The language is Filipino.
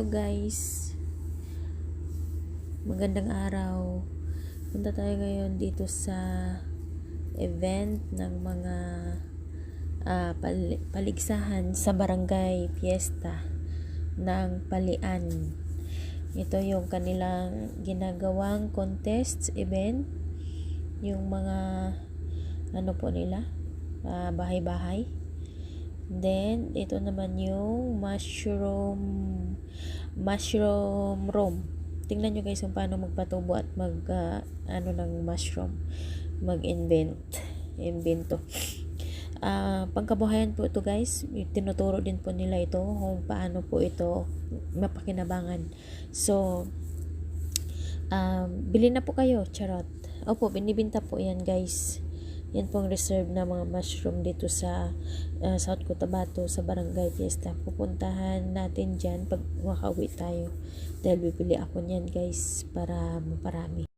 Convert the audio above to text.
Hello guys, magandang araw. Punta tayo ngayon dito sa event ng mga ah, pal- paligsahan sa barangay fiesta ng Palian. Ito yung kanilang ginagawang contest event. Yung mga ano po nila, ah, bahay-bahay. Then, ito naman yung mushroom mushroom room. Tingnan nyo guys kung paano magpatubo at mag ah, ano ng mushroom. Mag-invent. Invento. Ah, pangkabuhayan po ito guys. Tinuturo din po nila ito kung paano po ito mapakinabangan. So, um, bili na po kayo, charot. Opo, binibinta po yan guys. Yan pong reserve na mga mushroom dito sa uh, South Cotabato sa Barangay Fiesta. Pupuntahan natin dyan pag makauwi tayo. Dahil bibili ako niyan guys para maparami.